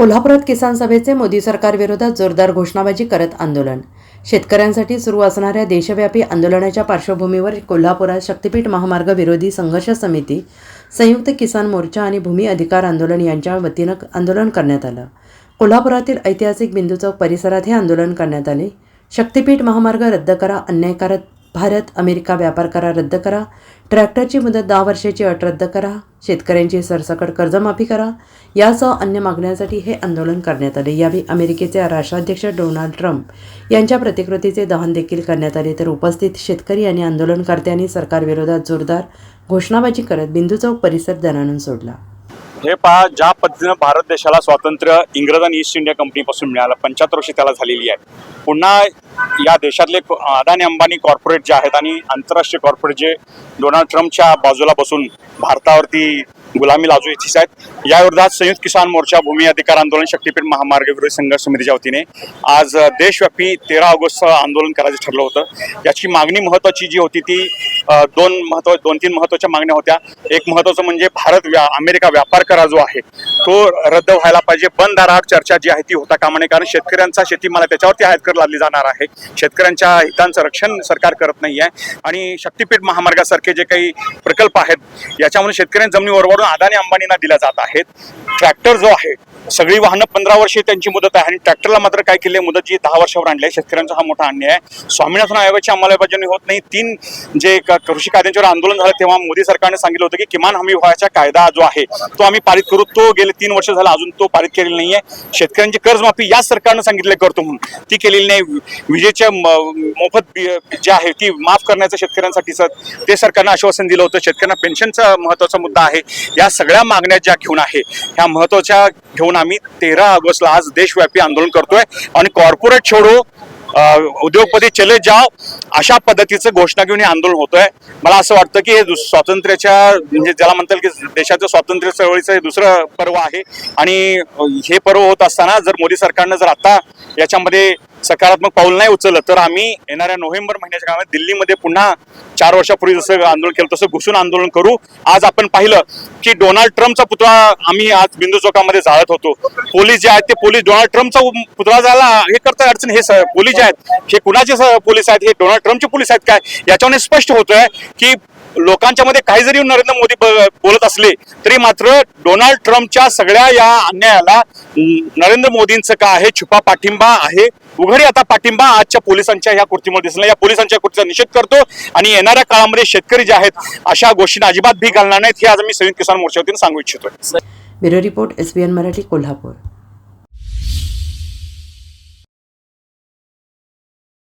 कोल्हापुरात किसान सभेचे मोदी सरकारविरोधात जोरदार घोषणाबाजी करत आंदोलन. शेतकऱ्यांसाठी सुरू असणाऱ्या देशव्यापी आंदोलनाच्या पार्श्वभूमीवर कोल्हापुरात शक्तीपीठ महामार्ग विरोधी संघर्ष समिती संयुक्त किसान मोर्चा आणि भूमी अधिकार आंदोलन यांच्या वतीनं आंदोलन करण्यात आलं. कोल्हापुरातील ऐतिहासिक बिंदू चौक परिसरात हे आंदोलन करण्यात आले. शक्तीपीठ महामार्ग रद्द करा अन्यायकारक भारत अमेरिका व्यापार करार रद्द करा. ट्रॅक्टरची मुदत दहा वर्षाची अट रद्द करा. शेतकऱ्यांची सरसकट कर्जमाफी करा. यासह अन्य मागण्यांसाठी हे आंदोलन करण्यात आले. यावेळी अमेरिकेचे राष्ट्राध्यक्ष डोनाल्ड ट्रम्प यांच्या प्रतिकृतीचे दहन देखील करण्यात आले. तर उपस्थित शेतकरी आणि आंदोलनकर्त्यांनी सरकारविरोधात जोरदार घोषणाबाजी करत बिंदू चौक परिसर दणाणून सोडला. हे पहा ज्या पद्धतीनं भारत देशाला स्वातंत्र्य इंग्रज आणि ईस्ट इंडिया कंपनीपासून मिळालं पंच्याहत्तर वर्षे त्याला झालेली आहे. पुन्हा या देशातले अदानी अंबानी कॉर्पोरेट जे आहेत आणि आंतरराष्ट्रीय कॉर्पोरेट जे डोनाल्ड ट्रम्पच्या बाजूला बसून भारतावरती गुलामी लाजू इच्छित आहेत. या विरोधात संयुक्त किसान मोर्चा भूमी अधिकार आंदोलन शक्तीपीठ महामार्ग विरोधी संघर्ष समितीच्या वतीने आज देशव्यापी तेरा ऑगस्ट आंदोलन करायचं ठरलं होतं. याची मागणी महत्वाची जी होती ती दोन महत्त्व दोन तीन महत्त्वाच्या मागण्या होत्या. एक महत्वाचं म्हणजे भारत व्या अमेरिका व्यापार करार जो आहे तो रद्द व्हायला पाहिजे. बंद दारावर चर्चा जी आहे ती होता कामा नये कारण शेतकऱ्यांचा शेतीमाला त्याच्यावरती आयात कर लादली जाणार आहे. शेतकऱ्यांच्या हितांचं रक्षण सरकार करत नाही आहे आणि शक्तीपीठ महामार्गासारखे जे काही प्रकल्प आहेत याच्यामुळे याच्यामध्ये शेतकऱ्यांच्या जमिनीवरवरून अदानी अंबानींना दिल्या जात आहेत. ट्रॅक्टर जो आहे सगळी वाहनं पंधरा वर्षे त्यांची मुदत आहे आणि ट्रॅक्टरला मात्र काय केले मुदत जी दहा वर्षावर आणली आहे. शेतकऱ्यांचा हा मोठा अन्याय आहे. स्वामीनाथन आयोगाची अंमलबजावणी होत नाही. तीन जे कृषी कायद्यांच्यावर आंदोलन झालं तेव्हा मोदी सरकारने सांगितलं होतं की किमान हमी भावाचा कायदा जो आहे तो आम्ही पारित करू. तो गेले तीन वर्ष झालं अजून तो पारित केलेला नाहीये. शेतकऱ्यांची कर्जमाफी याच सरकारनं सांगितलं करतो म्हणून. ती केलेली नाही. विजेच्या मोफत जे आहे ती माफ करण्याचं शेतकऱ्यांसाठीचं ते सरकारनं आश्वासन दिलं होतं. शेतकऱ्यांना पेन्शनचा महत्त्वाचा मुद्दा आहे. या सगळ्या मागण्या ज्या घेऊन आहे ह्या महत्त्वाच्या घेऊन आम्ही तेरा ऑगस्टला आज देशव्यापी आंदोलन करतोय. आणि कॉर्पोरेट छोडो उद्योगपती चले जाव अशा पद्धतीचं घोषणा घेऊन हे आंदोलन होतंय. मला असं वाटतं की हे दुस- स्वातंत्र्याच्या म्हणजे ज्याला म्हणता की देशाचं स्वातंत्र्य चळवळीचं हे दुसरं पर्व आहे. आणि हे पर्व होत असताना जर मोदी सरकारनं जर आता याच्यामध्ये सकारात्मक पाऊल नाही उचललं तर आम्ही येणाऱ्या नोव्हेंबर महिन्याच्या काळात दिल्लीमध्ये पुन्हा चार वर्षापूर्वी जसं आंदोलन केलं तसं घुसून आंदोलन करू. आज आपण पाहिलं की डोनाल्ड ट्रम्पचा पुतळा आम्ही आज बिंदू चौकामध्ये जाळत होतो. पोलीस जे आहेत ते पोलीस डोनाल्ड ट्रम्पचा पुतळा जायला हे करता अडचण हे पोलीस जे आहेत हे कुणाचे स- पोलीस आहेत हे डोनाल्ड ट्रम्पचे पोलीस आहेत काय? याच्यावर स्पष्ट होतोय की लोकांच्या मध्ये काही जरी नरेंद्र मोदी बोलत असले तरी मात्र डोनाल्ड ट्रम्पच्या सगळ्या या अन्यायाला नरेंद्र मोदींचं का आहे? छुपा पाठिंबा आहे. उघडी आता पाठिंबा आजच्या पोलिसांच्या या कृतीमुळे दिसला. या पोलिसांच्या कृतीचा निषेध करतो आणि येणाऱ्या काळामध्ये शेतकरी जे आहेत अशा गोष्टींना अजिबात भी घालणार नाहीत. हे आज मी संयुक्त किसान मोर्चावतीने सांगू इच्छितोय bureau report S Marathi Kolhapur.